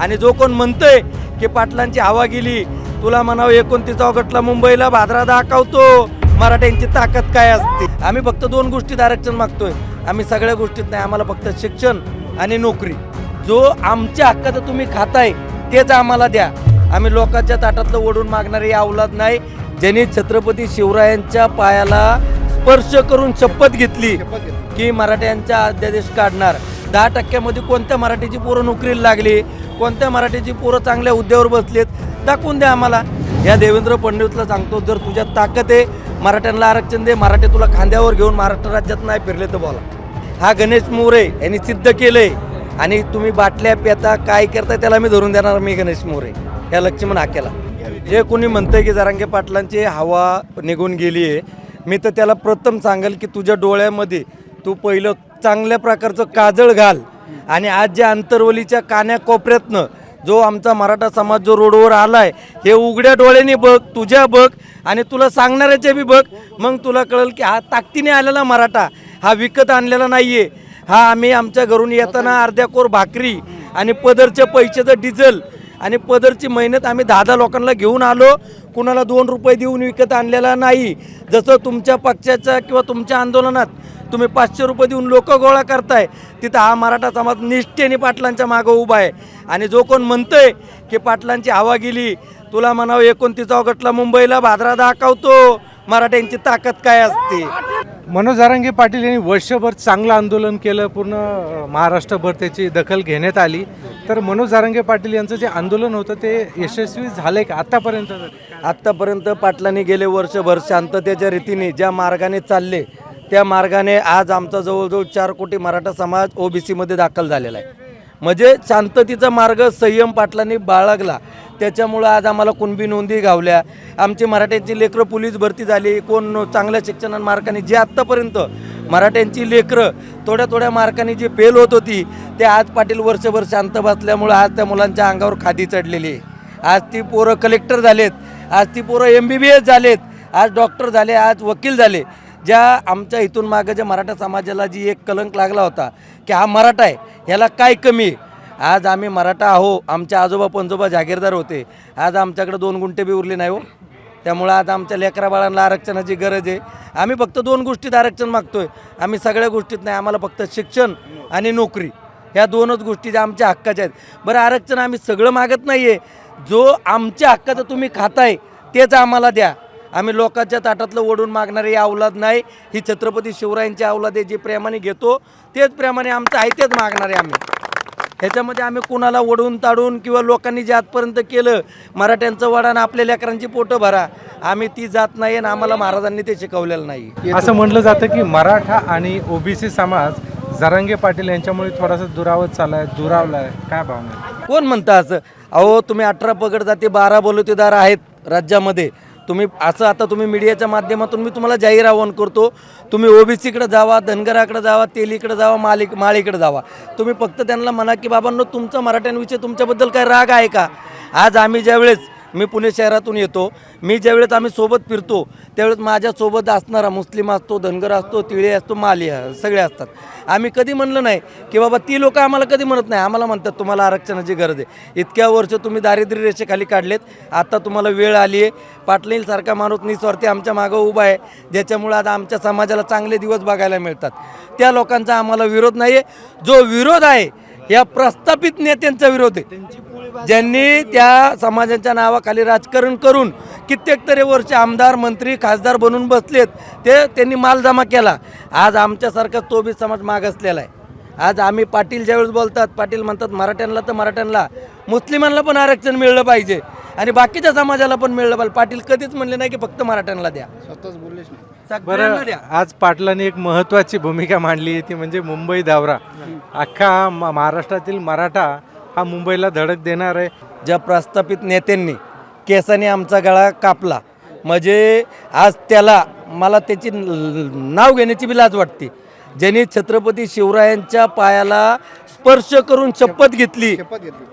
आणि जो कोण म्हणतोय की पाटलांची हवा गेली तुला म्हणावं एकोणतीस ऑगस्टला मुंबईला भादरा दाखवतो. मराठ्यांची ताकद काय असते? आम्ही फक्त दोन गोष्टीत आरक्षण मागतोय. आम्ही सगळ्या गोष्टीत नाही आम्हाला फक्त शिक्षण आणि नोकरी. जो आमच्या हक्काचं तुम्ही खाताय तेच आम्हाला द्या. आम्ही लोकांच्या ताटातलं ओढून मागणारी अवलाद नाही ज्यांनी छत्रपती शिवरायांच्या पायाला स्पर्श करून शपथ घेतली. की मराठ्यांचा अध्यादेश काढणार. दहा टक्क्यामध्ये कोणत्या मराठीची पोरं नोकरीला लागली कोणत्या मराठीची पोरं चांगल्या हुद्द्यावर बसलेत दाखवून द्या आम्हाला. या देवेंद्र फडणवीसला सांगतो जर तुझ्यात ताकद आहे मराठ्यांना आरक्षण दे मराठी तुला खांद्यावर घेऊन महाराष्ट्र राज्यात नाही फिरले तर बोला. हा गणेश मोरे यांनी सिद्ध केलंय. आणि तुम्ही बाटल्या पेता काय करताय त्याला मी धरून देणार मी गणेश मोरे. या लक्ष्मण हाकेला. जे कोणी म्हणतंय की जरांगे पाटलांची हवा निघून गेली आहे मी तर त्याला प्रथम सांगेल की तुझ्या डोळ्यामध्ये तू पहिलं चांगल्या प्रकारचं काजळ घाल. आणि आज ज्या अंतरवलीच्या कान्या कोपऱ्यातनं जो आमचा मराठा समाज जो रोडवर आलाय हे उघड्या डोळ्याने बघ तुझ्या बघ आणि तुला सांगणाऱ्याचे बी बघ. मग तुला कळेल की हा ताकदीने आलेला मराठा हा विकत आणलेला नाहीये. हा आम्ही आमच्या घरून येताना अर्ध्या कोर भाकरी आणि पदरच्या पैशाचं डिझेल आणि पदरची मेहनत आम्ही दहा दहा लोकांना घेऊन आलो कुणाला दोन रुपये देऊन विकत आणलेला नाही. जसं तुमच्या पक्षाच्या किंवा तुमच्या आंदोलनात तुम्ही पाचशे रुपये देऊन लोक गोळा करताय तिथं हा मराठा समाज निष्ठेने पाटलांच्या मागं उभा आहे. आणि जो कोण म्हणतोय की पाटलांची हवा गेली तुला म्हणावं एकोणतीस ऑगस्टला मुंबईला भाद्रा दाखवतो. मराठ्यांची ताकद काय असते? मनोज जारांगे पाटील यांनी वर्षभर चांगलं आंदोलन केलं पूर्ण महाराष्ट्रभर त्याची दखल घेण्यात आली. तर मनोज जारांगे पाटील यांचं जे आंदोलन होतं ते यशस्वी झालंय का आतापर्यंत? आत्तापर्यंत पाटलांनी गेले वर्षभर शांततेच्या रीतीने ज्या मार्गाने चालले त्या मार्गाने आज आमचा जवळजवळ चार कोटी मराठा समाज ओबीसीमध्ये दाखल झालेला आहे. म्हणजे शांततेचा मार्ग संयम पाटलांनी बाळगला. त्याच्यामुळं आज आम्हाला कुणबी नोंदी गावल्या आमची मराठ्यांची लेकरं पोलीस भरती झाली. कोण चांगल्या शिक्षणा मार्काने जे आत्तापर्यंत मराठ्यांची लेकरं थोड्या थोड्या मार्काने जी फेल होत होती ते आज पाटील वर्षभर शांत बसल्यामुळं आज त्या मुलांच्या अंगावर खादी चढलेली आहे. आज ती पोरं कलेक्टर झालेत. आज ती पोरं एम बी बी एस झालेत. आज डॉक्टर झाले आज वकील झाले. ज्या आमच्या इथून मागं ज्या मराठा समाजाला जी एक कलंक लागला होता की हा मराठा आहे ह्याला काय कमी आहे? आज आम्ही मराठा आहो आमच्या आजोबा पंजोबा जागीरदार होते. आज आमच्याकडे दोन गुंठे बी उरले नाही हो. त्यामुळं आज आमच्या लेकरा बाळांना आरक्षणाची गरज आहे. आम्ही फक्त दोन गोष्टीत आरक्षण मागतोय. आम्ही सगळ्या गोष्टीत नाही आम्हाला फक्त शिक्षण आणि नोकरी. ह्या दोनच गोष्टी ज्या आमच्या हक्काच्या आहेत. बरं आरक्षण आम्ही सगळं मागत नाही आहे जो आमच्या हक्काचं तुम्ही खाताय तेच आम्हाला द्या. आम्ही लोकांच्या ताटातलं ओढून मागणारी अवलाद नाही. ही छत्रपती शिवरायांची अवलाद आहे जी प्रेमाने घेतो तेच प्रेमाने आमचं आहे तेच मागणारे आम्ही. ह्याच्यामध्ये आम्ही कुणाला ओढून ताडून किंवा लोकांनी जे आजपर्यंत केलं मराठ्यांचं वडान आपल्या लेकरांची पोटं भरा. आम्ही ती जात नाही आणि आम्हाला महाराजांनी ते शिकवलेलं नाही. असं म्हटलं जातं की मराठा आणि ओबीसी समाज जरांगे पाटील यांच्यामुळे थोडासा दुरावत चालाय दुरावलाय. काय भावना कोण म्हणता असं? अहो तुम्ही अठरा पगड जाते बारा बलुतेदार आहेत राज्यामध्ये. तुम्ही असं आता तुम्ही मीडियाच्या माध्यमातून मी तुम्हाला जाहीर आवाहन करतो तुम्ही ओबीसीकडे जावा धनगराकडे जावा तेलीकडे जावा मालिक माळीकडे जावा. तुम्ही फक्त त्यांना म्हणा की बाबांनो तुमचा मराठ्यांविषयी तुमच्याबद्दल काय राग आहे का? आज आम्ही ज्यावेळेस मी पुणे शहरातून येतो. मी ज्यावेळेस आम्ही सोबत फिरतो त्यावेळेस माझ्यासोबत असणारा मुस्लिम असतो धनगर असतो तिळे असतो माली सगळे असतात. आम्ही कधी म्हणलं नाही की बाबा ती लोक आम्हाला कधी म्हणत नाही. आम्हाला म्हणतात तुम्हाला आरक्षणाची गरज आहे. इतक्या वर्ष तुम्ही दारिद्र्य रेषेखाली काढलेत. आता तुम्हाला वेळ आली आहे पाटलींसारखा माणूस निस्वार्थी आमच्या मागं उभा आहे. ज्याच्यामुळे आता आमच्या समाजाला चांगले दिवस बघायला मिळतात. त्या लोकांचा आम्हाला विरोध नाही आहे जो विरोध आहे या प्रस्थापित नेत्यांचा विरोध आहे. ज्यांनी त्या समाजाच्या नावाखाली राजकारण करून कित्येक तरी वर्ष आमदार मंत्री खासदार बनून बसलेत ते त्यांनी माल जमा केला. आज आमच्यासारखा तो बी समाज मागासलेला आहे. आज आम्ही पाटील ज्यावेळेस बोलतात पाटील म्हणतात मराठ्यांना तर मराठ्यांना मुस्लिमांना पण आरक्षण मिळलं पाहिजे आणि बाकीच्या समाजाला पण मिळलं पाहिजे. पाटील कधीच म्हणले नाही की फक्त मराठ्यांना द्या. सगळ्यांना बरं द्या. आज पाटलांनी एक महत्त्वाची भूमिका मांडली आहे ती म्हणजे मुंबई दौरा. अख्खा महाराष्ट्रातील मराठा हा मुंबईला धडक देणार आहे. ज्या प्रस्थापित नेत्यांनी केसाने आमचा गळा कापला म्हणजे आज त्याला मला त्याची नाव घेण्याची बी लाज वाटते. ज्यांनी छत्रपती शिवरायांच्या पायाला स्पर्श करून शपथ घेतली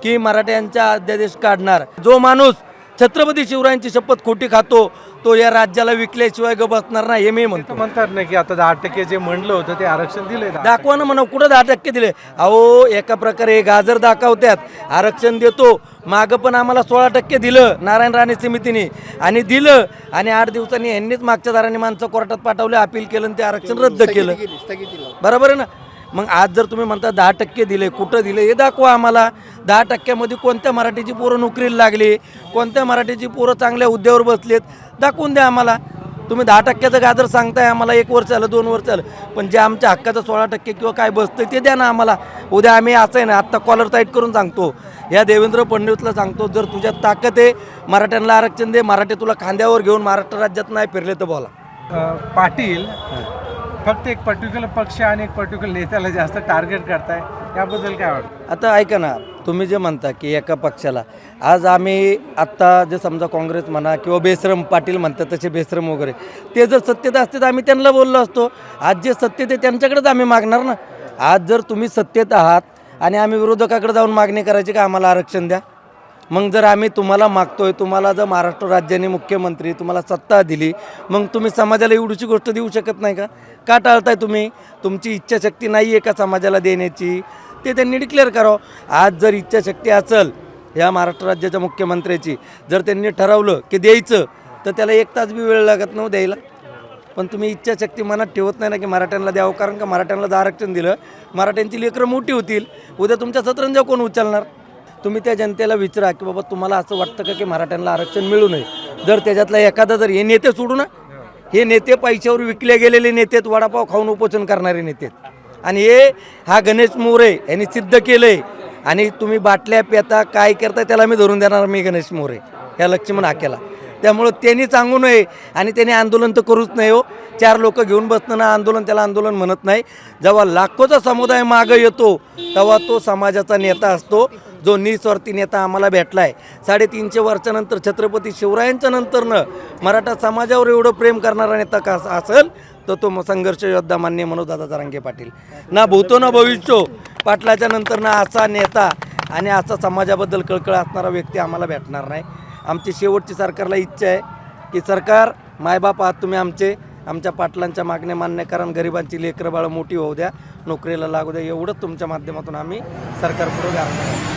की मराठ्यांचा अध्यादेश काढणार. जो माणूस छत्रपती शिवरायांची शपथ खोटी खातो तो या राज्याला विकल्याशिवाय ग बसणार नाही हे मी म्हणतो. म्हणतात ना की आता दहा टक्के जे म्हणलं होतं ते आरक्षण दिले दाखवा ना म्हणा कुठं दहा टक्के दिले अहो एका प्रकारे गाजर दाखवत्यात. आरक्षण देतो मागं पण आम्हाला सोळा टक्के दिलं नारायण राणे समितीने. आणि दिलं आणि आठ दिवसांनी यांनीच मागच्या दाराने माणसं कोर्टात पाठवले अपील केलं आणि ते आरक्षण रद्द केलं. बरोबर आहे ना? मग आज जर तुम्ही म्हणता दहा टक्के दिले कुठं दिले हे दाखवा आम्हाला. दहा टक्क्यामध्ये कोणत्या मराठीची पोरं नोकरीला लागली कोणत्या मराठीची पोरं चांगल्या हुद्द्यावर बसलेत दाखवून द्या आम्हाला. तुम्ही दहा टक्क्याचं गाजर सांगताय आम्हाला एक वर्ष आलं दोन वर्ष आलं पण जे आमच्या हक्काचं सोळा टक्के किंवा काय बसतं ते द्या ना आम्हाला. उद्या आम्ही असं आहे ना आत्ता कॉलर टाईट करून सांगतो. या देवेंद्र फडणवीसला सांगतो जर तुझ्यात ताकद आहे मराठ्यांना आरक्षण दे मराठी तुला खांद्यावर घेऊन महाराष्ट्र राज्यात नाही फिरले तर बोला. पाटील फक्त एक पर्टिक्युलर पक्ष आणि एक पर्टिक्युलर नेत्याला जास्त टार्गेट करताय. याबद्दल काय वाटतं? आता ऐका ना तुम्ही जे म्हणता की एका पक्षाला आज आम्ही आत्ता जे समजा काँग्रेस म्हणा किंवा बेसरम पाटील म्हणतात तसे बेसरम वगैरे ते जर सत्तेत असते तर आम्ही त्यांना बोललो असतो. आज जे सत्तेत आहे त्यांच्याकडेच आम्ही मागणार ना. आज जर तुम्ही सत्तेत आहात आणि आम्ही विरोधकाकडे जाऊन मागणी करायची का आम्हाला आरक्षण द्या? मग जर आम्ही तुम्हाला मागतोय तुम्हाला जर महाराष्ट्र राज्याने मुख्यमंत्री तुम्हाला सत्ता दिली मग तुम्ही समाजाला एवढीची गोष्ट देऊ शकत नाही का? का टाळताय तुम्ही? तुमची इच्छाशक्ती नाही आहे का समाजाला देण्याची? ते त्यांनी डिक्लेअर करावं. आज जर इच्छाशक्ती असेल या महाराष्ट्र राज्याच्या मुख्यमंत्र्याची जर त्यांनी ठरवलं की द्यायचं तर त्याला एक तास बी वेळ लागत नव्हतं द्यायला. पण तुम्ही इच्छाशक्ती मनात ठेवत नाही ना की मराठ्यांना द्यावं कारण का मराठ्यांना जर आरक्षण दिलं मराठ्यांची लेकरं मोठी होतील. उद्या तुमच्या सतरंजा कोण उचलणार? तुम्ही त्या जनतेला विचारा की बाबा तुम्हाला असं वाटतं का की मराठ्यांना आरक्षण मिळू नये? जर त्याच्यातला एखादा जर हे नेते सोडू ना हे नेते पैशावर विकले गेलेले नेते वडापाव खाऊन उपोषण करणारे नेते आहेत. आणि हे हा गणेश मोरे यांनी सिद्ध केलंय. आणि तुम्ही बाटल्या पेता काय करता त्याला मी धरून देणार मी गणेश मोरे या लक्ष्मण हाकेला. त्यामुळं त्यांनी सांगू नये आणि त्यांनी आंदोलन तर करूच नाही हो. चार लोक घेऊन बसणं ना आंदोलन त्याला आंदोलन म्हणत नाही. जेव्हा लाखोचा समुदाय मागं येतो तेव्हा तो समाजाचा नेता असतो. जो निस्वार्थी नेता आम्हाला भेटला आहे साडेतीनशे वर्षानंतर छत्रपती शिवरायांच्या नंतरनं मराठा समाजावर एवढं प्रेम करणारा नेता का असेल तर तो संघर्ष योद्धा मान्य मनोजदादा जरांगे पाटील. ना भूतो ना भविष्य पाटलाच्या नंतर ना असा नेता आणि असा समाजाबद्दल कळकळ असणारा व्यक्ती आम्हाला भेटणार नाही. आमची शेवटची सरकारला इच्छा आहे की सरकार मायबाप आहात तुम्ही आमचे आमच्या पाटलांच्या मागण्या मान्य कारण गरिबांची लेकरं बाळं मोठी होऊ द्या नोकरीला लागू द्या एवढंच तुमच्या माध्यमातून आम्ही सरकारपुढे गार